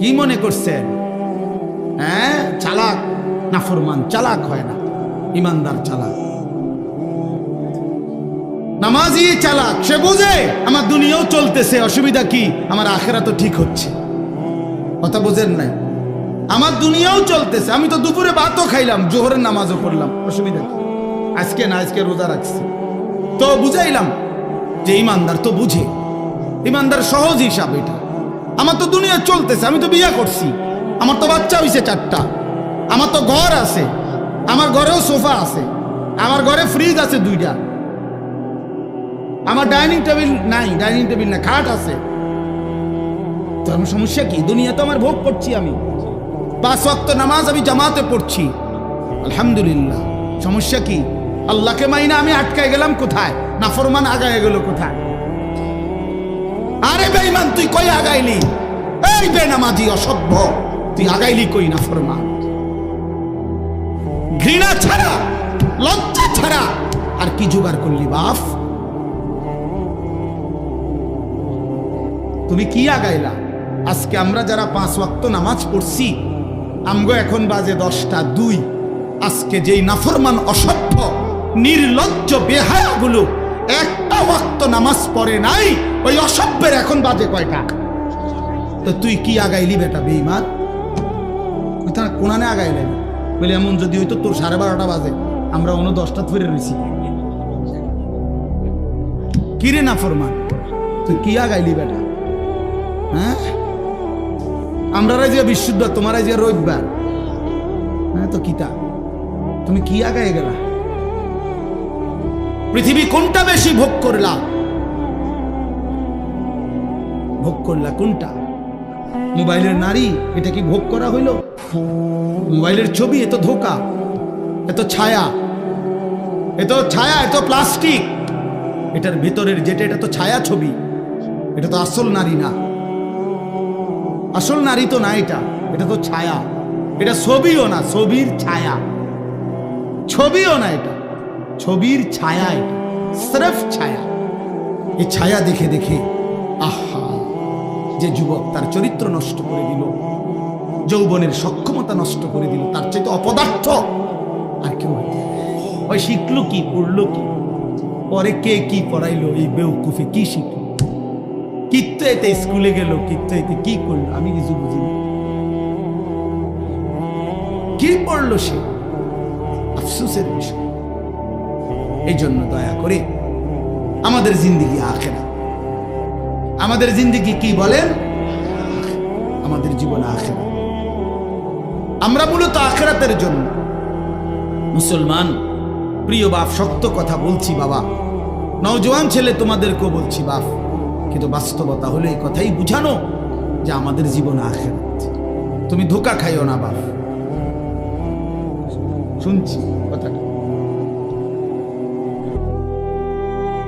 কি মনে করছেন? হ্যাঁ চালাক? নাফরমান চালাক হয় না। ইমানদার চালাক। নামাজি চালাক, সে বোঝে আমার দুনিয়াও চলতেছে, অসুবিধা কি? আমার আখেরা তো ঠিক হচ্ছে। কথা বোঝেন নাই? আমার দুনিয়াও চলতেছে, আমি তো দুপুরে ভাতও খাইলাম, জোহরের নামাজও পড়লাম, অসুবিধা কি? আজকে না, আজকে রোজা রাখছি। তো বুঝাইলাম যে ইমানদার তো বুঝে। ইমানদার সহজ হিসাব এটা। আমার তো দুনিয়া চলতেছে, আমি তো বিয়ে করছি। আমার তো বাচ্চা হয়েছে চারটা। আমার তো ঘর আছে, আমার ঘরেও সোফা আছে, আমার ঘরে ফ্রিজ আছে দুইটা। আমার ডাইনিং টেবিল নাই, ডাইনিং টেবিল না, খাট আছে। তো আমার সমস্যা কি? দুনিয়া তো আমার ভোগ করছি আমি। পাঁচ ওয়াক্ত নামাজ আমি জামাতে পড়ছি। আলহামদুলিল্লাহ। সমস্যা কি? আল্লাহকে মাইনা আমি আটকায় গেলাম কোথায়? নাফরমান আগায় গেল কোথায়? আরে বেঈমান, তুই কই আগাইলি? এই বেনামাজি অসভ্য, তুই আগাইলি কই নাফরমান ঘৃণা ছাড়া, লজ্জা ছাড়া আর কি জোগাড় করলি, বাপ? তুমি কি আগাইলা? আজকে আমরা যারা পাঁচ ওয়াক্ত নামাজ পড়ছি, আমগো এখন বাজে দশটা দুই। আজকে যেই নাফরমান অসভ্য, নির্লজ্জ বেহায়াগুলো একটা ওয়াক্ত নামাজ পড়ে নাই, ওই অসভ্যের এখন বাজে কয়টা? তো তুই কি আগাইলি বেটা বেইমান কোথা কোনানে আগাইলেন বলে, এমন যদি হইতো তোর সাড়ে বারোটা বাজে, আমরা অন্য দশটা ফিরে রয়েছি কিরে না ফরমান তুই কি আগাইলি বেটা? হ্যাঁ? আমরা যে বিশুদ্ধ, তোমার যে রবিবার। হ্যাঁ তো কিতা? তুমি কি আগায় গেলা? পৃথিবী কোনটা বেশি ভোগ করলা? ভোগ করলা কোনটা? মোবাইলের নারী, এটা কি ভোগ করা হইল? মোবাইলের ছবি এত ধোকা এত ছায়া এত ছায়া এত প্লাস্টিক। এটার ভিতরের যেটা, এটা তো ছায়া ছবি, এটা তো আসল নারী না। আসল নারী তো না এটা এটা তো ছায়া। এটা ছবিও না, ছবির ছায়া। ছবিও না এটা। ছবির ছায়া এটা, স্রেফ ছায়া। এই ছায়া দেখে দেখে, আহা, যে যুবক তার চরিত্র নষ্ট করে দিল, যৌবনের সক্ষমতা নষ্ট করে দিল, তার চাইতে অপদার্থ আর কেউ ওই শিখলো কি, পড়ল কি? পরে কে কি পড়াইলো, এই বেউকুফে কি শিখলো? কিত্ত এতে স্কুলে গেল কিত্ত এতে কি করল, আমি কিছু বুঝি কি পড়ল সে? আফসোসের বিষয়। এই জন্য দয়া করে আমাদের জিন্দিগি আখেরা। আমাদের জিন্দিগি কি বলেন? আমাদের জীবন আখেরা। আমরা মূলত আখেরাতের জন্য। মুসলমান, প্রিয় বাপ শক্ত কথা বলছি বাবা। নওজোয়ান ছেলে, তোমাদেরকেও বলছি বাপ। কিন্তু বাস্তবতা হলে এই কথাই বুঝানো যে আমাদের জীবন আখেরাত। তুমি ধোকা খাইও না বাপ। শুনছি কথাটা।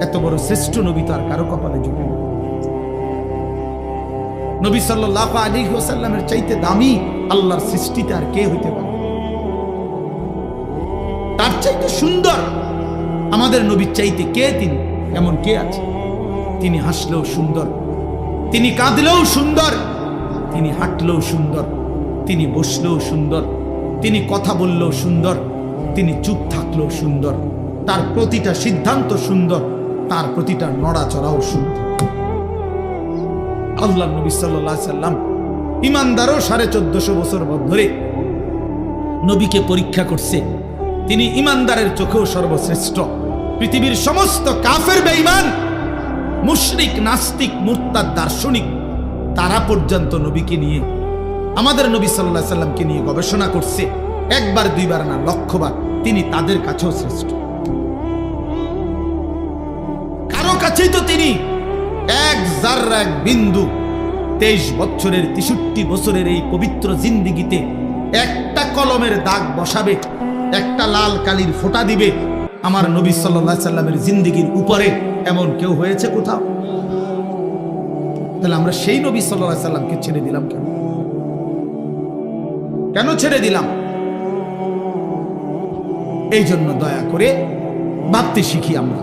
এত বড় শ্রেষ্ঠ নবী তো আর কারও কপালে জুটে না। নবী সাল্লাহ আলী ওসাল্লামের চাইতে দামি আল্লাহর সৃষ্টিতে আর কে হইতে পারে? তার চাইতে সুন্দর আমাদের নবীর চাইতে কে তিনি? এমন কে আছে? তিনি হাসলেও সুন্দর, তিনি কাঁদলেও সুন্দর, তিনি হাঁটলেও সুন্দর, তিনি বসলেও সুন্দর, তিনি কথা বললেও সুন্দর, তিনি চুপ থাকলেও সুন্দর, তার প্রতিটা সিদ্ধান্ত সুন্দর। তার প্রতিটা নড়াচড়াও সুন্দর আল্লাহ নবী সাল্লাম ইমানদারও সাড়ে চোদ্দশো বছর ধরে নবীকে পরীক্ষা করছে। তিনি ইমানদারের চোখেও সর্বশ্রেষ্ঠ। পৃথিবীর সমস্ত কাফের বেঈমান, মুশরিক, নাস্তিক, মুরতাদ, দার্শনিক, তারা পর্যন্ত নবীকে নিয়ে, আমাদের নবী সাল্লাহ সাল্লামকে নিয়ে গবেষণা করছে। একবার, দুইবার না, লক্ষবার। তিনি তাদের কাছেও শ্রেষ্ঠ। কাছেই তো তিনি। এক জাররা এক বিন্দু তেইশ বছরের তেষট্টি বছরের এই পবিত্র জিন্দিগিতে একটা কলমের দাগ বসাবে, একটা লাল কালির ফোঁটা দিবে আমার নবী সাল্লাহ সাল্লামের জিন্দিগির উপরে। এমন কেউ হয়েছে কোথাও? তাহলে আমরা সেই নবী সাল্লাহ সাল্লামকে ছেড়ে দিলাম কেন? কেন ছেড়ে দিলাম? এই জন্য দয়া করে ভাবতে শিখি আমরা।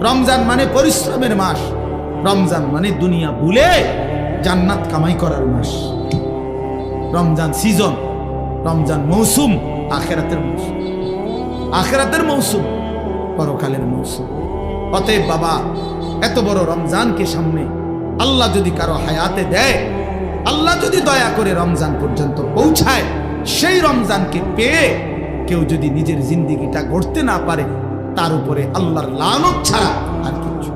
রমজান মানে পরিশ্রমের মাস। রমজান মানে দুনিয়া ভুলে জান্নাত কামাই করার মাস। রমজান সিজন রমজান মৌসুম, আখেরাতের মৌসুম। আখেরাতের মৌসুম, পরকালের মৌসুম। অতএব বাবা, এত বড় রমজানকে সামনে আল্লাহ যদি কারও হায়াতে দেয়, আল্লাহ যদি দয়া করে রমজান পর্যন্ত পৌঁছায়, সেই রমজানকে পেয়ে কেউ যদি নিজের জিন্দিগিটা গড়তে না পারে তার উপরে আল্লাহর লানত ছাড়া আর কিচ্ছু।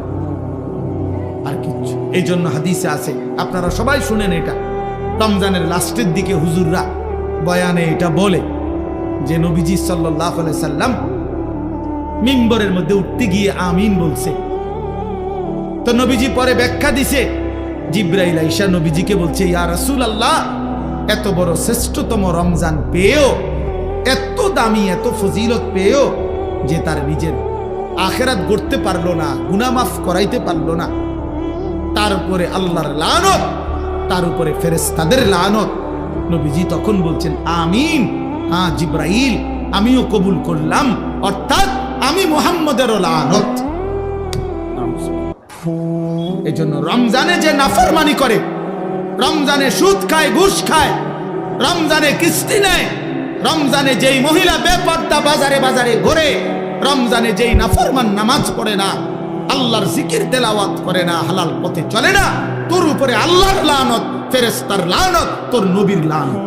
আর কিচ্ছু। এই জন্য হাদিসে আছে, আপনারা সবাই শুনেন এটা। রমজানের লাস্টের দিকে হুজুররা বয়ানে এটা বলে যে, নবীজি সাল্লাহ সাল্লাম মিম্বরের মধ্যে উঠতে গিয়ে আমিন বলছে। তো নবীজি পরে ব্যাখ্যা দিছে, জিব্রাইল আইসা নবীজিকে বলছে, ইয়া রাসূল আল্লাহ এত বড় শ্রেষ্ঠতম রমজান পেয়েও, এত দামি, এত ফজিলত পেয়েও যে তার নিজের আখেরাত গড়তে পারল না, গুনামাফ করাইতে পারল না। তার উপরে আল্লাহর লানত, তার উপরে ফেরেস্তাদের লানত। নবীজি তখন বলছেন, আমিন হ্যাঁ জিব্রাইল, আমিও কবুল করলাম। অর্থাৎ আমি মোহাম্মদেরও লানত। এই জন্য রমজানে যে নাফরমানি করে, রমজানে সুদ খায়, ঘুষ খায়, রমজানে কিস্তি নেয় রমজানে যেই মহিলা বেপর্দা বাজারে বাজারে ঘোরে, রমজানে যেই নাফরমান নামাজ পড়ে না, আল্লাহর জিকির তেলাওয়াত করে না, হালাল পথে চলে না, তোর উপরে আল্লাহর লানত ফেরেস্তার লানত, তোর নবীর লানত।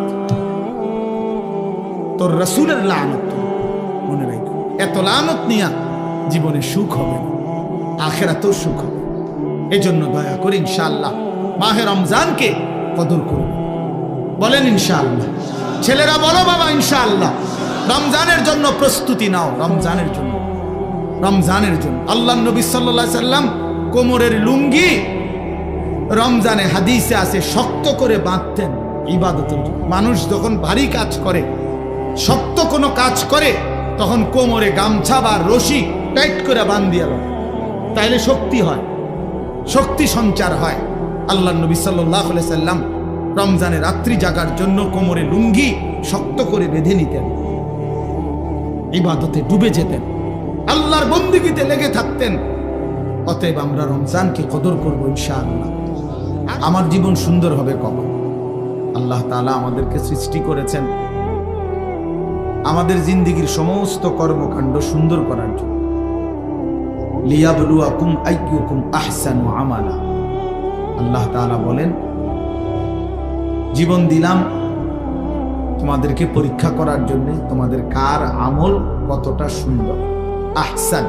তোর রসুলের লানত। মনে রাখো, এত লানত নিয়া জীবনে সুখ হবে না, আখেরাতেও সুখ হবে। এজন্য দয়া করে ইনশাআল্লাহ, মাহে রমজানকে কদর করুন। বলেন ইনশাআল্লাহ। ছেলেরা বলো বাবা, ইনশাআল্লাহ। রমজানের জন্য প্রস্তুতি নাও, রমজানের জন্য। রমজানের জন্য। আল্লাহ নবী সাল্লাহ সাল্লাম কোমরের লুঙ্গি রমজানে হাদিসে আছে, শক্ত করে বাঁধতেন ইবাদতের জন্য। মানুষ যখন ভারী কাজ করে, শক্ত কোনো কাজ করে, তখন কোমরে গামছা বা রশি টাইট করে বান্ধিয়ে দেয় তাইলে শক্তি হয়, শক্তি সঞ্চার হয়। আল্লাহ নবী সাল্লাহ সাল্লাম রমজানে রাত্রি জাগার জন্য কোমরে লুঙ্গি শক্ত করে বেঁধে নিতেন। ইবাদতে ডুবে যেতেন। আল্লাহর বন্দিগিতে লেগে থাকতেন। অতএব আমরা রমজানকে কদর করব ইনশাআল্লাহ। আমার জীবন সুন্দর হবে কখন? আল্লাহ তাআলা আমাদেরকে সৃষ্টি করেছেন। আমাদের জিন্দিগির সমস্ত কর্মকাণ্ড সুন্দর করার জন্য। লিয়াবলুয়াকুম আইয়ুকুম আহসানু আমালা। আল্লাহ তাআলা বলেন জীবন দিলাম। তোমাদেরকে পরীক্ষা করার জন্য তোমাদের কার আমল কতটা সুন্দর। আহসান।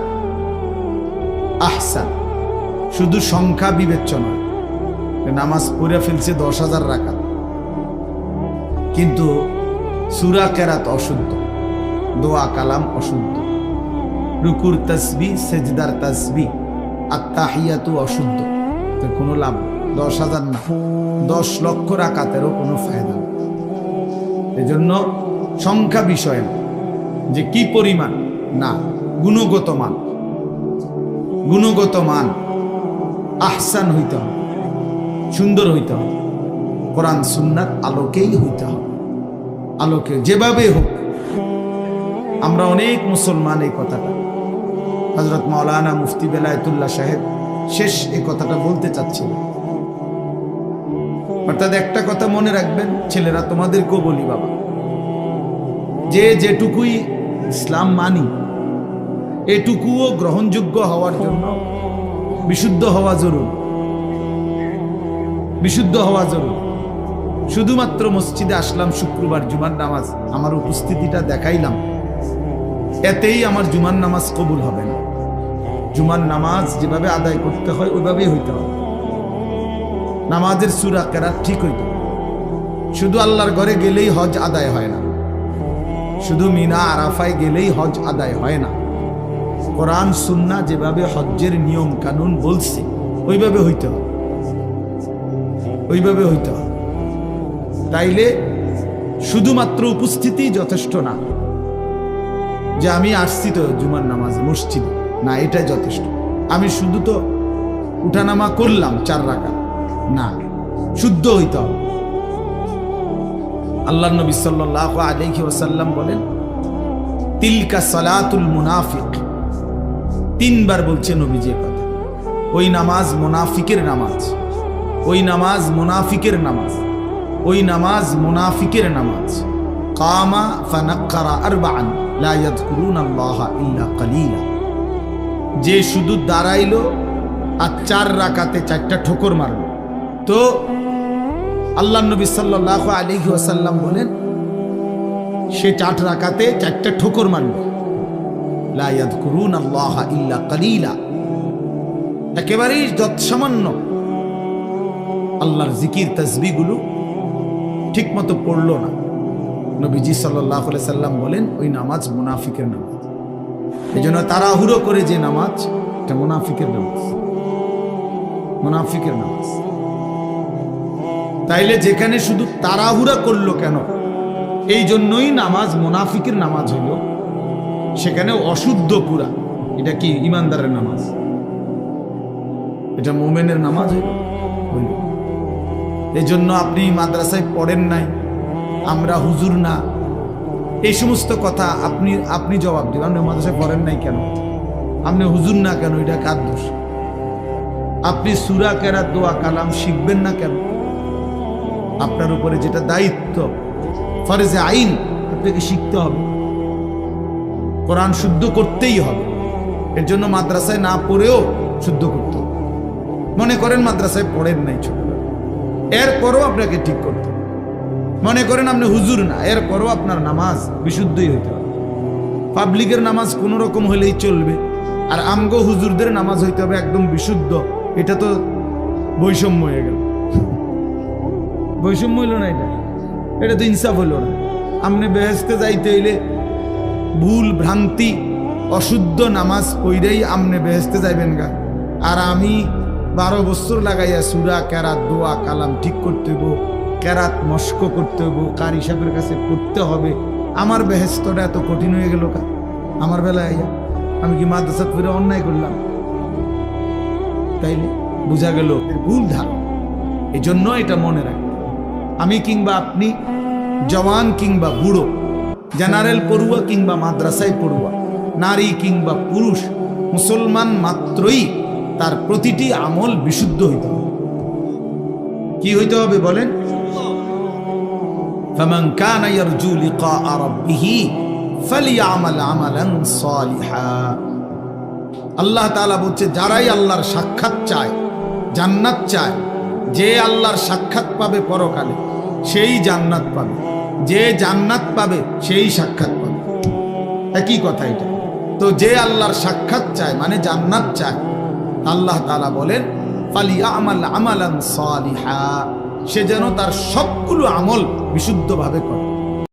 আহসান। শুধু সংখ্যা বিবেচ্য নয় নামাজ পড়ে ফেলছে দশ হাজার রাখা কিন্তু সুরা কেরাত অশুদ্ধ। দোয়া কালাম অশুদ্ধ। রুকুর তসবি, সেজদার তসবি আত্মাহিয়াতু অশুদ্ধ। তো কোনো লাভ নেই। দশ হাজার না, দশ লক্ষ রাকাতেরও কোনো ফায়দা এজন্য সংখ্যা বিষয় যে কি পরিমাণ না, গুণগত মান। গুণগত মান, আহসান হইতে হবে, সুন্দর হইতে হবে। কোরআন, সুন্নাত আলোকেই হইতে হবে। আলোকে যেভাবে হোক, আমরা অনেক মুসলমান এই কথাটা। হজরত মৌলানা মুফতি বেলায়তুল্লাহ সাহেব শেষ এই কথাটা বলতে চাচ্ছিলেন। অর্থাৎ একটা কথা মনে রাখবেন, ছেলেরা তোমাদেরকেও বলি বাবা। যে যেটুকুই ইসলাম মানি, এটুকুও গ্রহণযোগ্য হওয়ার জন্য বিশুদ্ধ হওয়া জরুরি। বিশুদ্ধ হওয়া জরুরি। শুধুমাত্র মসজিদে আসলাম শুক্রবার জুমার নামাজ, আমার উপস্থিতিটা দেখাইলাম। এতেই আমার জুমার নামাজ কবুল হবে না। জুমার নামাজ যেভাবে আদায় করতে হয়, ওইভাবেই হইতে হবে। নামাজের সুরা কেরাত ঠিক হইত। শুধু আল্লাহর ঘরে গেলেই হজ আদায় হয় না। শুধু মিনা, আরাফায় গেলেই হজ আদায় হয় না। কোরআন সুন্না যেভাবে হজ্জের নিয়ম কানুন বলছে, ওইভাবে হইতে হবে। ওইভাবে হইতে হবে। তাইলে শুধুমাত্র উপস্থিতি যথেষ্ট না। যে আমি আসছি তো জুমার নামাজ, মসজিদ। না, এটাই যথেষ্ট। আমি শুধু তো উঠানামা করলাম চার রাখা না, শুদ্ধ হইতে হবে। আল্লাহ নবী সাল্লাহ আলাইহি ওয়াসাল্লাম বলেন, তিলকা সালাতুল মুনাফিক। তিনবার বলছে নবীজি কথা। ওই নামাজ মুনাফিকের নামাজ, ওই নামাজ মুনাফিকের নামাজ, ওই নামাজ মুনাফিকের নামাজ। কামা ফানাক্কারা আরবাআন, লা ইয়াযকুরুনা আল্লাহ ইল্লা যে শুধু দাঁড়াইলো আর চার রাকাতে চারটা ঠোকর মারলো। তো আল্লাহ নবী সাল্লাহ আলিহি ওয়াসাল্লাম বলেন, সে চার রাকাতে চারটা ঠোকর মারল। লা ইয়াযকুরুন আল্লাহ ইল্লা কালিলা। একেবারেই যৎসামান্য। আল্লাহর জিকির তসবিগুলো ঠিক মতো পড়ল না। নবীজি সাল্লাহ সাল্লাম বলেন, ওই নামাজ মুনাফিকের নামাজ। এই জন্য তাড়াহুড়ো করে যে নামাজ, এটা মুনাফিকের নামাজ। মুনাফিকের নামাজ। তাইলে যেখানে শুধু তাড়াহুড়া করল কেন? এই জন্যই নামাজ মুনাফিকের নামাজ হইল। সেখানে অশুদ্ধ পুরা। এটা কি? ইমানদারের নামাজ। এটা মোমেনের নামাজ হইল। এই জন্য আপনি মাদ্রাসায় পড়েন নাই। আমরা হুজুর না। এই সমস্ত কথা আপনি আপনি জবাব দিবেন আপনি মাদ্রাসায় পড়েন নাই কেন? আপনি হুজুর না কেন? এটা কার দোষ? আপনি সুরা কেরা দোয়া, কালাম শিখবেন না কেন? আপনার উপরে যেটা দায়িত্ব, ফরেজে আইন আপনাকে শিখতে হবে। কোরআন শুদ্ধ করতেই হবে। এর জন্য মাদ্রাসায় না পড়েও শুদ্ধ করতে মনে করেন মাদ্রাসায় পড়েন নাই ছোটবেলা এরপরও আপনাকে ঠিক করতে মনে করেন আপনি হুজুর না, এরপরও আপনার নামাজ বিশুদ্ধই হইতে হবে। পাবলিকের নামাজ কোনো রকম হলেই চলবে। আর আমগো হুজুরদের নামাজ হইতে হবে একদম বিশুদ্ধ। এটা তো বৈষম্য হয়ে গেল। বৈষম্য হইল না এটা। এটা তো ইনসাফ হইল না। আপনি বেহেস্তে যাইতে হইলে ভুল, ভ্রান্তি, অশুদ্ধ নামাজ পইরেই আপনি বেহেস্তে যাইবেন গা। আর আমি বারো বছর লাগাইয়া সুরা, কেরাত, দোয়া, কালাম ঠিক করতে হইব, কেরাত মস্ক করতে হইব, কার হিসাবের কাছে পড়তে হবে। আমার বেহেস্তটা এত কঠিন হয়ে গেল কা আমার বেলায় আমি কি মাদ্রাসা ফিরে অন্যায় করলাম? তাইলে বোঝা গেল, ভুল ধারণা। এই জন্য এটা মনে হবে। আমি কিংবা আপনি জওয়ান কিংবা বুড়ো জেনারেল পড়ুয়া কিংবা মাদ্রাসায় পড়ুয়া নারী কিংবা পুরুষ মুসলমান মাত্রই তার প্রতিটি আমল বিশুদ্ধ হইতে হবে কি হইতে হবে বলেন فمن كان يرجو لقاء ربه فليعمل عملا صالحا আল্লাহ তাআলা বলছে যারাই আল্লাহর সাক্ষাৎ চায় জান্নাত চায় যে আল্লাহর সাক্ষাৎ পাবে পরকালে সেই জান্নাত পাবে। যে জান্নাত পাবে, সেই সাক্ষাৎ পাবে। একই কথা এটা। তো যে আল্লাহর সাক্ষাৎ চায় মানে জান্নাত চায়, আল্লাহ তালা বলেন ফালি আমাল আমালান সে যেন তার সবগুলো আমল বিশুদ্ধভাবে করে।